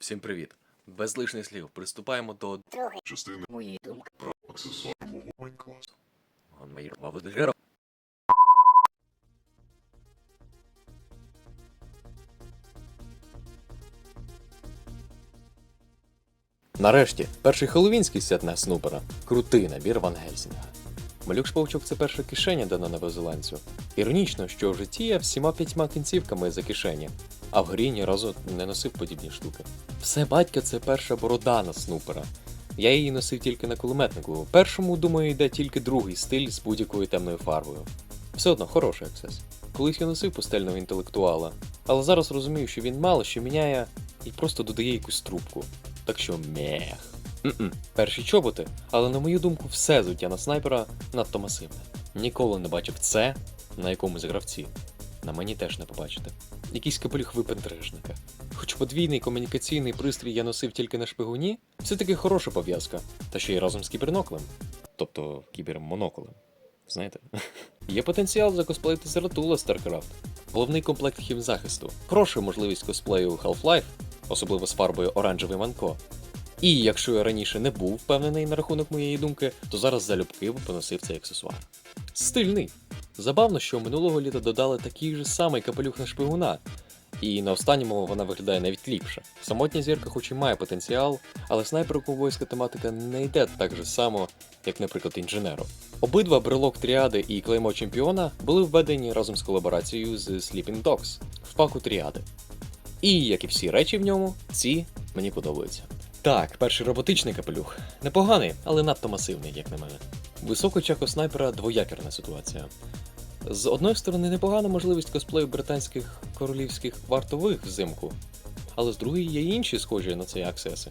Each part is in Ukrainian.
Всім привіт! Без лишніх слів приступаємо до Другий частини мої думки. про аксесуар мого майнкласу. Нарешті, перший хеллоуінський сет на снупера. Крутий набір Ван Гельсінга. Малюк шпавчук це перша кишеня дана новозеландцю. Іронічно, що в житті я всіма п'ятьма кінцівками за кишені, а в грі ні разу не носив подібні штуки. Все батька це перша борода на снупера. Я її носив тільки на кулеметнику. Першому, думаю, йде тільки другий стиль з будь-якою темною фарбою. Все одно хороший аксес. Колись я носив пустельного інтелектуала, але зараз розумію, що він мало що міняє і просто додає якусь трубку. Так що мех. М-м. Перші чоботи, але на мою думку, все зуття на снайпера надто масивне. Ніколи не бачив це на якомусь гравці. На мені теж не побачите. Якийсь капелюх випентрежника. Хоч подвійний комунікаційний пристрій я носив тільки на шпигуні, все-таки хороша пов'язка, та ще й разом з кіберноклем. Тобто кібермоноколем. Знаєте? Є потенціал закосплеїти Зератула StarCraft. Головний комплект хімзахисту. Хороша можливість косплею Half-Life, особливо з фарбою оранжевий манко. І якщо я раніше не був впевнений на рахунок моєї думки, то зараз залюбки поносив цей аксесуар. Стильний. Забавно, що минулого літа додали такий же самий капелюх на шпигуна, і на останньому вона виглядає навіть ліпше. Самотня зірка, хоч і має потенціал, але снайперу ковбойська тематика не йде так же само, як, наприклад, інженеру. Обидва брелок тріади і клеймо чемпіона були введені разом з колаборацією з Sleeping Dogs в паку тріади. І, як і всі речі в ньому, ці мені подобаються. Так, перший роботичний капелюх. Непоганий, але надто масивний, як на мене. Високо чако снайпера двоякерна ситуація. З одної сторони, непогана можливість косплею британських королівських вартових взимку, але з другої є інші схожі на цей аксеси.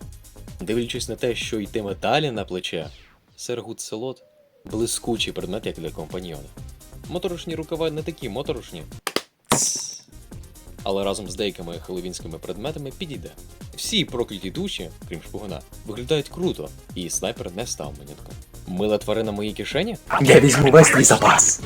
Дивлячись на те, що йтиме далі на плече, Сергут Селот блискучий предмет, як для компаньйона. Моторошні рукава не такі моторошні. Але разом з деякими хеловінськими предметами підійде. Всі прокляті душі, крім шпугуна, виглядають круто, і снайпер не став винятком. Мила тварина моїй кишені? Я візьму весь твій запас.